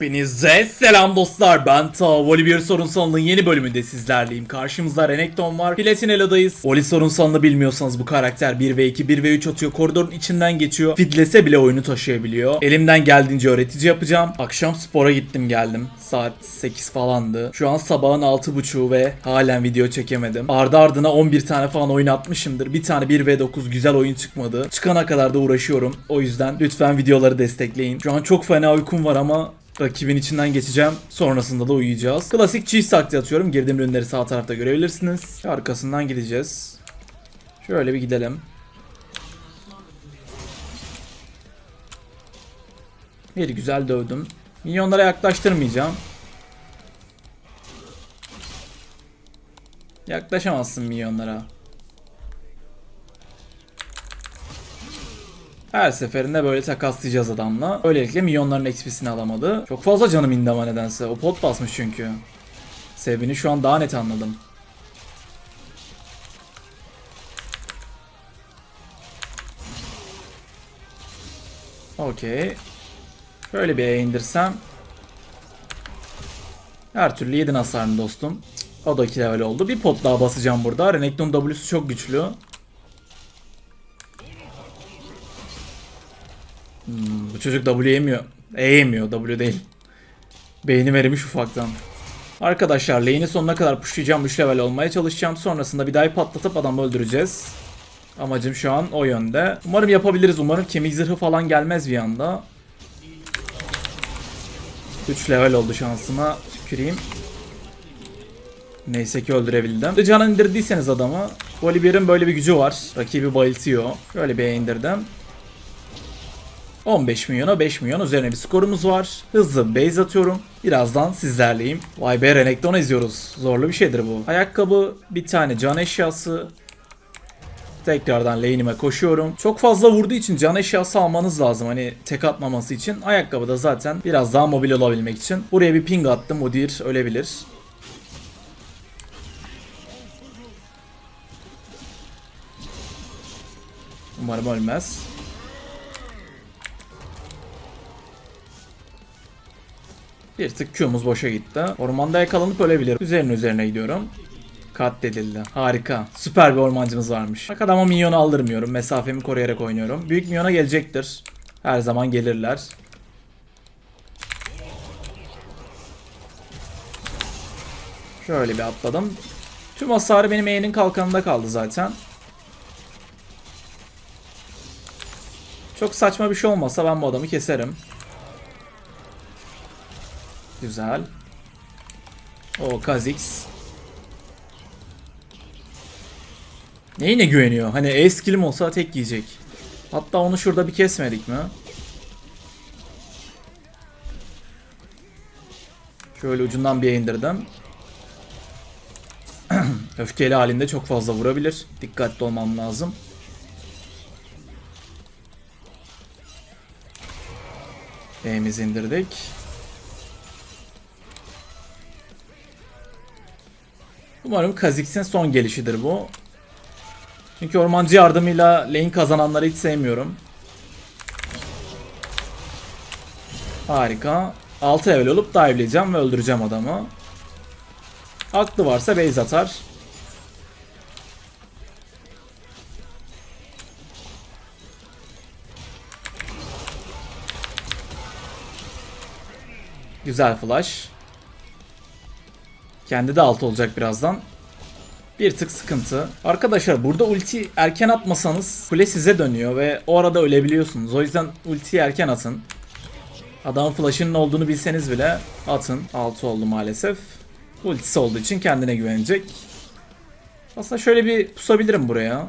Hepinize selam dostlar ben Ta Voli bir sorunsalının yeni bölümünde sizlerleyim. Karşımızda Renekton var Platinella'dayız Voli sorunsalını bilmiyorsanız bu karakter 1v2 1v3 atıyor. Koridorun içinden geçiyor. Fidlese bile oyunu taşıyabiliyor. Elimden geldiğince öğretici yapacağım. Akşam spora gittim geldim. Saat 8 falandı. Şu an sabahın 6.30'u ve halen video çekemedim. Ardı ardına 11 tane falan oyun atmışımdır. Bir tane 1v9 güzel oyun çıkmadı. Çıkana kadar da uğraşıyorum. O yüzden lütfen videoları destekleyin. Şu an çok fena uykum var ama Rakibin içinden geçeceğim. Sonrasında da uyuyacağız. Klasik cheese taktiği atıyorum. Girdiğim ürünleri sağ tarafta görebilirsiniz. Arkasından gideceğiz. Şöyle bir gidelim. Bir güzel dövdüm. Minyonlara yaklaştırmayacağım. Yaklaşamazsın minyonlara. Her seferinde böyle takaslayacağız adamla. Böylelikle milyonların XP'sini alamadı. Çok fazla canım indi ama nedense. O pot basmış çünkü. Sebebini şu an daha net anladım. Okey. Şöyle bir E indirsem. Her türlü yedin hasarını dostum. O da 2 level oldu. Bir pot daha basacağım burada. Renekton W'su çok güçlü. Hmm, bu çocuk W yemiyor. E yemiyor. W değil. Beyni verimiş ufaktan. Arkadaşlar lane'i sonuna kadar pushlayacağım. 3 level olmaya çalışacağım. Sonrasında bir daha patlatıp adamı öldüreceğiz. Amacım şu an o yönde. Umarım yapabiliriz. Umarım kemik zırhı falan gelmez bir anda. 3 level oldu şansıma. Tüküreyim. Neyse ki öldürebildim. Can indirdiyseniz adamı. Volibear'ın böyle bir gücü var. Rakibi bayıltıyor. Şöyle bir indirdim. 15 milyona 5 milyon üzerine bir skorumuz var. Hızlı base atıyorum. Birazdan sizlerleyim. Vay be Renekton izliyoruz. Zorlu bir şeydir bu. Ayakkabı, bir tane can eşyası. Tekrardan lane'ime koşuyorum. Çok fazla vurduğu için can eşyası almanız lazım. Hani tek atmaması için. Ayakkabı da zaten biraz daha mobil olabilmek için. Buraya bir ping attım. Mudir ölebilir. Umarım ölmez. Bir tık Q'muz boşa gitti. Ormanda yakalanıp ölebilir. Üzerine üzerine gidiyorum. Katledildi. Harika. Süper bir ormancımız varmış. Bak adama minyonu aldırmıyorum. Mesafemi koruyarak oynuyorum. Büyük minyona gelecektir. Her zaman gelirler. Şöyle bir atladım. Tüm hasarı benim E'nin kalkanında kaldı zaten. Çok saçma bir şey olmasa ben bu adamı keserim. Güzel. O Kha'Zix. Neyine güveniyor? Hani E skill'im olsa tek yiyecek. Hatta onu şurada bir kesmedik mi? Şöyle ucundan bir indirdim. Öfkeli halinde çok fazla vurabilir. Dikkatli olmam lazım. E'mizi indirdik. Umarım Kha'Zix'in son gelişidir bu. Çünkü ormancı yardımıyla lane kazananları hiç sevmiyorum. Harika. 6 level olup dive'leyeceğim ve öldüreceğim adamı. Aklı varsa base atar. Güzel flash. Kendi de alt olacak birazdan. Bir tık sıkıntı. Arkadaşlar burada ulti erken atmasanız kule size dönüyor ve o arada ölebiliyorsunuz. O yüzden ultiyi erken atın. Adamın flash'ının olduğunu bilseniz bile atın. 6 oldu maalesef. Ultisi olduğu için kendine güvenecek. Aslında şöyle bir pusabilirim buraya.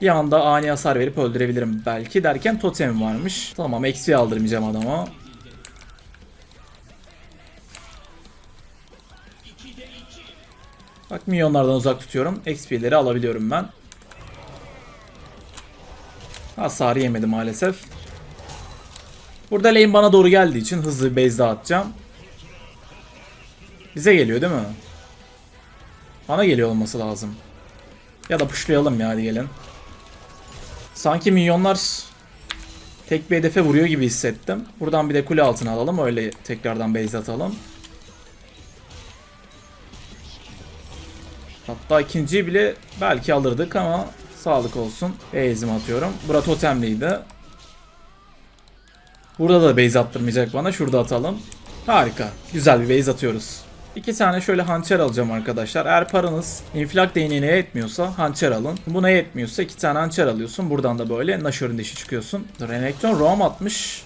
Bir anda ani hasar verip öldürebilirim belki derken totem varmış. Tamam XP aldırmayacağım adama. Bak milyonlardan uzak tutuyorum. XP'leri alabiliyorum ben. Hasarı yemedi maalesef. Burada lane bana doğru geldiği için hızlı bir base dağıtacağım. Bize geliyor değil mi? Bana geliyor olması lazım. Ya da pushlayalım ya hadi gelin. Sanki milyonlar Tek bir hedefe vuruyor gibi hissettim. Buradan bir de kule altına alalım. Öyle tekrardan base atalım. Hatta ikinciyi bile belki alırdık ama sağlık olsun. Base'imi atıyorum. Bura totemliydi. Burada da base attırmayacak bana. Şurada atalım. Harika. Güzel bir base atıyoruz. İki tane şöyle hançer alacağım arkadaşlar. Eğer paranız infilak değneğine yetmiyorsa hançer alın. Buna yetmiyorsa iki tane hançer alıyorsun. Buradan da böyle Nashor'un dişi çıkıyorsun. Renekton roam atmış.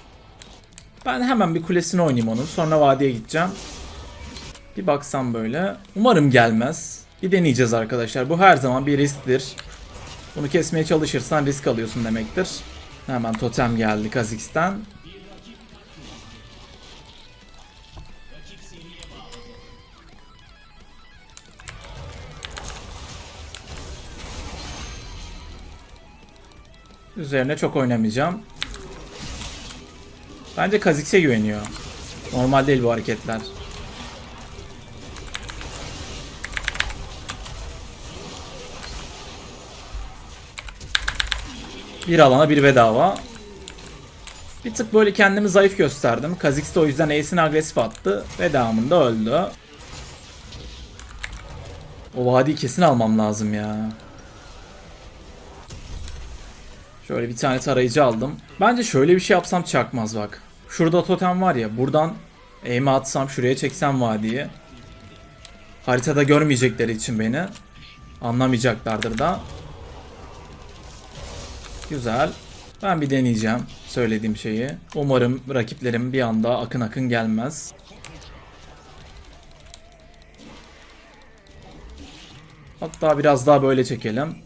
Ben hemen bir kulesini oynayayım onun. Sonra vadiye gideceğim. Bir baksam böyle. Umarım gelmez. Bir deneyeceğiz arkadaşlar. Bu her zaman bir risktir. Bunu kesmeye çalışırsan risk alıyorsun demektir. Hemen totem geldi Kha'Zix'ten. Üzerine çok oynamayacağım. Bence Kha'Zix'e güveniyor. Normal değil bu hareketler. Bir alana bir bedava. Bir tık böyle kendimi zayıf gösterdim. Kha'Zix de o yüzden Ace'ini agresif attı. Ve öldü. O vadiyi kesin almam lazım ya. Şöyle bir tane tarayıcı aldım. Bence şöyle bir şey yapsam çakmaz bak. Şurada totem var ya buradan aim'e atsam şuraya çeksem vadiyi. Haritada görmeyecekleri için beni. Anlamayacaklardır da. Güzel. Ben bir deneyeceğim söylediğim şeyi. Umarım rakiplerim bir anda akın akın gelmez. Hatta biraz daha böyle çekelim.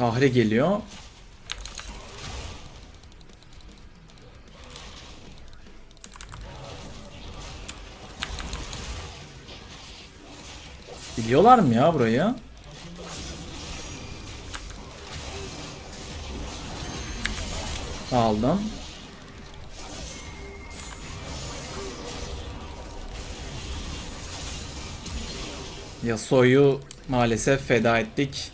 Ahre geliyor. Biliyorlar mı ya burayı? Aldım. Yasuo'yu maalesef feda ettik.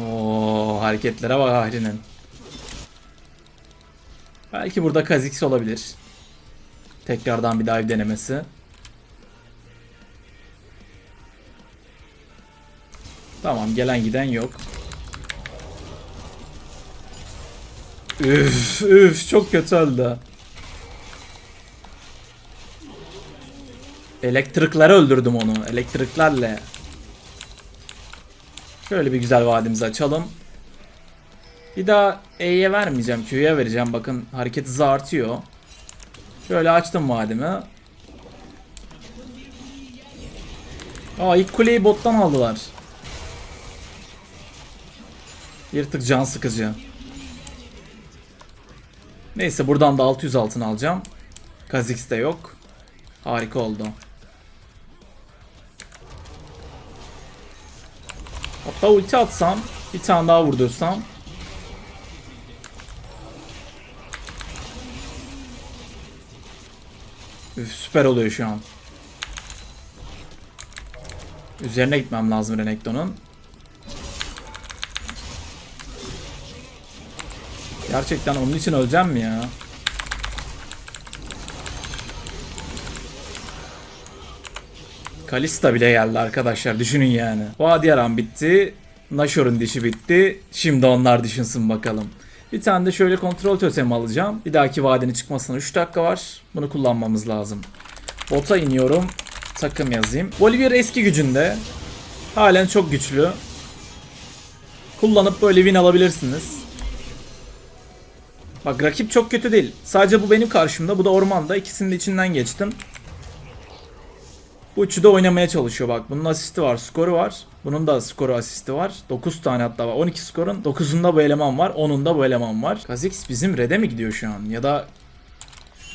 Oo hareketlere bak Ahri'nin. Belki burada Kha'Zix olabilir. Tekrardan bir dive denemesi. Tamam gelen giden yok. Üf üf çok kötü öldü. Elektrikleri öldürdüm onu. Elektriklerle. Şöyle bir güzel vadimizi açalım. Bir daha E'ye vermeyeceğim. Q'ya vereceğim. Bakın hareket hızı artıyor. Şöyle açtım vadimi. Aa ilk kuleyi bottan aldılar. Bir tık can sıkıcı. Neyse buradan da 600 altın alacağım. Kha'Zix de yok. Harika oldu. Hatta ulti atsam, bir tane daha vurdursam. Süper oluyor şu an. Üzerine gitmem lazım Renekton'un. Gerçekten onun için öleceğim mi ya? Kalista bile geldi arkadaşlar düşünün yani. Vadiyaran bitti. Nashor'un dişi bitti. Şimdi onlar düşünsün bakalım. Bir tane de şöyle kontrol totemi alacağım. Bir dahaki vadenin çıkmasına 3 dakika var. Bunu kullanmamız lazım. Bota iniyorum. Takım yazayım. Bolivia eski gücünde. Halen çok güçlü. Kullanıp böyle win alabilirsiniz. Bak rakip çok kötü değil. Sadece bu benim karşımda. Bu da ormanda. İkisinin de içinden geçtim. Bu üçü de oynamaya çalışıyor bak. Bunun asisti var, skoru var. Bunun da skoru asisti var. 9 tane hatta var. 12 skorun 9'unda bu eleman var. 10'unda bu eleman var. Kha'Zix bizim red'e mi gidiyor şu an? Ya da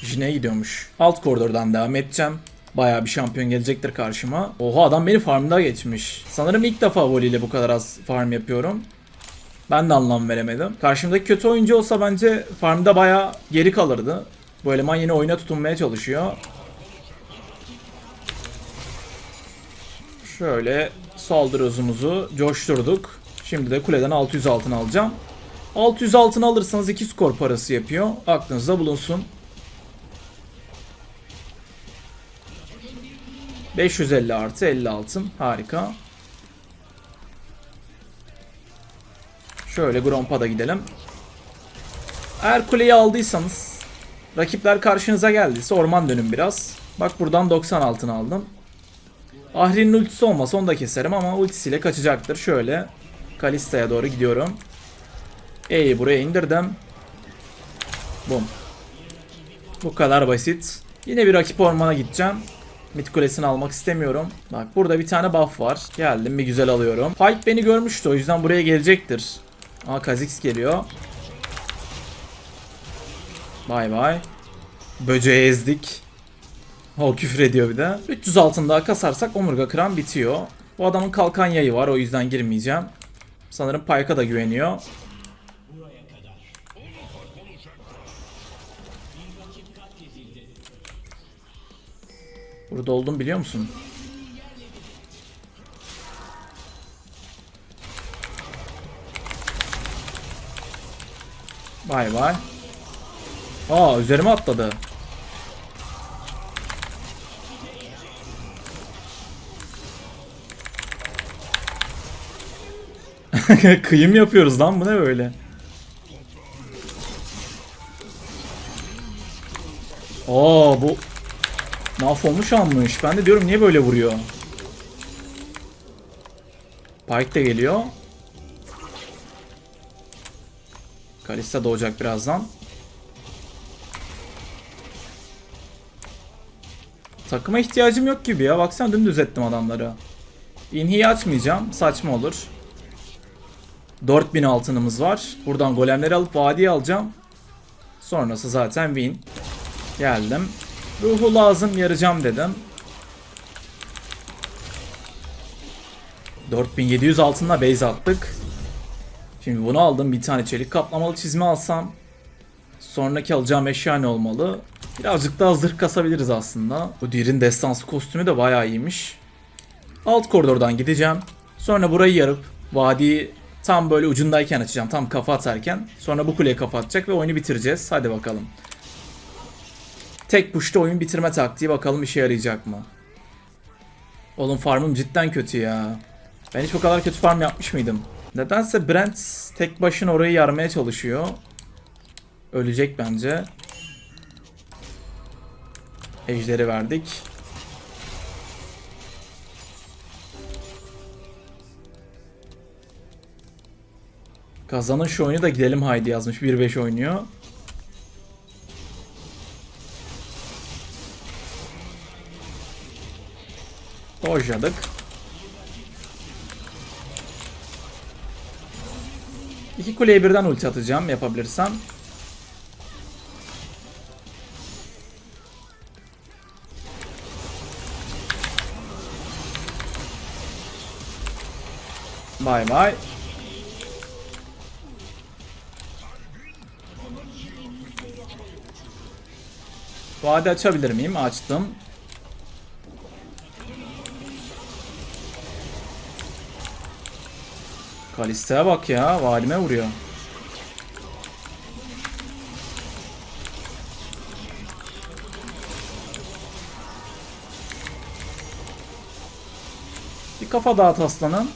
Jin'e gidiyormuş. Alt koridordan devam edeceğim. Bayağı bir şampiyon gelecektir karşıma. Oha adam beni farmda geçmiş. Sanırım ilk defa Voli ile bu kadar az farm yapıyorum. Ben de anlam veremedim. Karşımdaki kötü oyuncu olsa bence farmda bayağı geri kalırdı. Bu eleman yine oyuna tutunmaya çalışıyor. Şöyle saldırı coşturduk. Şimdi de kuleden 600 altın alacağım. 600 altın alırsanız 2 skor parası yapıyor. Aklınızda bulunsun. 550 artı 50 altın. Harika. Şöyle Gromp'a gidelim. Eğer kuleyi aldıysanız rakipler karşınıza geldiyse orman dönün biraz. Bak buradan 90 altın aldım. Ahri'nin ultisi olmasa onu da keserim ama ultisiyle kaçacaktır. Şöyle Kalista'ya doğru gidiyorum. E'yi buraya indirdim. Bum. Bu kadar basit. Yine bir rakip ormana gideceğim. Mid kulesini almak istemiyorum. Bak burada bir tane buff var. Geldim bir güzel alıyorum. Pike beni görmüştü o yüzden buraya gelecektir. Aa Kha'Zix geliyor. Bay bay. Böceği ezdik. O küfür ediyor bir de. 300 altın daha kasarsak omurga kıran bitiyor. Bu adamın kalkan yayı var o yüzden girmeyeceğim. Sanırım Pike'a da güveniyor. Burada oldum biliyor musun? Bay bay. Aa üzerime atladı. Kıyım yapıyoruz lan bu ne böyle? Aa bu mahvolmuş almış. Ben de diyorum niye böyle vuruyor? Pike de geliyor. Kalista doğacak birazdan. Takıma ihtiyacım yok gibi ya. Baksana dümdüz ettim adamları. İnhiyi açmayacağım. Saçma olur. 4000 altınımız var. Buradan golemleri alıp vadiye alacağım. Sonrası zaten win. Geldim. Ruhu lazım yarayacağım dedim. 4700 altınla base attık. Şimdi bunu aldım. Bir tane çelik kaplamalı çizme alsam. Sonraki alacağım eşya ne olmalı? Birazcık daha zırh kasabiliriz aslında. Bu Dir'in destansı kostümü de bayağı iyiymiş. Alt koridordan gideceğim. Sonra burayı yarıp vadiyi tam böyle ucundayken açacağım. Tam kafa atarken. Sonra bu kuleye kafa atacak ve oyunu bitireceğiz. Hadi bakalım. Tek push'ta oyun bitirme taktiği bakalım işe yarayacak mı? Oğlum farmım cidden kötü ya. Ben hiç o kadar kötü farm yapmış mıydım? Nedense Brent tek başına orayı yarmaya çalışıyor. Ölecek bence. Ejderi verdik. Kazanın şu oyunu da gidelim haydi yazmış. 1-5 oynuyor. Dojladık. İki kuleye birden ulti atacağım yapabilirsem. Bay bay. Vade açabilir miyim? Açtım. Kalista'ya bak ya. Valime vuruyor. Bir kafa dağıt aslanım.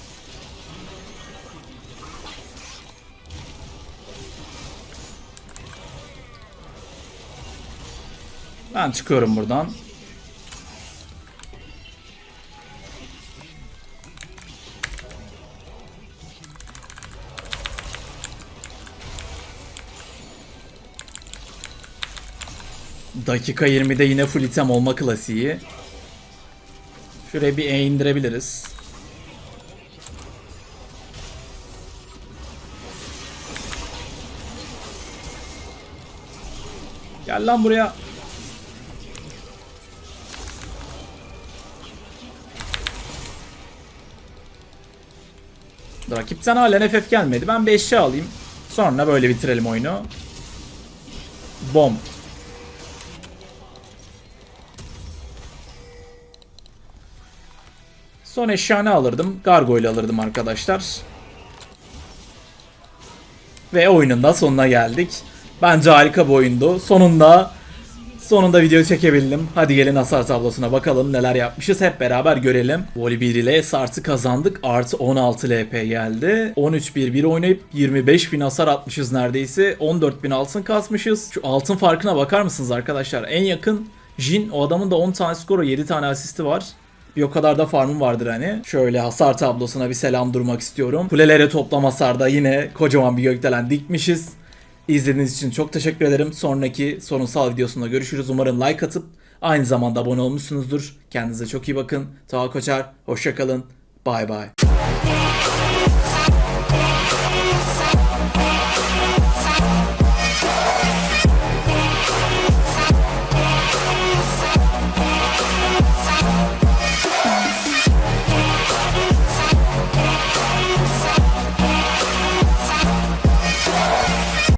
Ben çıkıyorum buradan. Dakika 20'de yine full item olma klasiği. Şuraya bir E indirebiliriz. Gel lan buraya. Rakipten halen FF gelmedi. Ben bir eşya alayım. Sonra böyle bitirelim oyunu. Bom. Son eşya ne alırdım? Gargoyle alırdım arkadaşlar. Ve oyunun da sonuna geldik. Bence harika bir oyundu. Sonunda sonunda video çekebildim. Hadi gelin hasar tablosuna bakalım neler yapmışız hep beraber görelim. Voli 1 ile Sart'ı kazandık. Artı 16 LP geldi. 13-1-1 oynayıp 25 bin hasar atmışız neredeyse. 14 bin altın kasmışız. Şu altın farkına bakar mısınız arkadaşlar? En yakın Jin o adamın da 10 tane skoru 7 tane asisti var. Bir o kadar da farmım vardır hani. Şöyle hasar tablosuna bir selam durmak istiyorum. Kulelere toplam hasarda yine kocaman bir gökdelen dikmişiz. İzlediğiniz için çok teşekkür ederim. Sonraki sorunsal videosunda görüşürüz. Umarım like atıp aynı zamanda abone olmuşsunuzdur. Kendinize çok iyi bakın. Taha Koçar, hoşçakalın. Bay bay.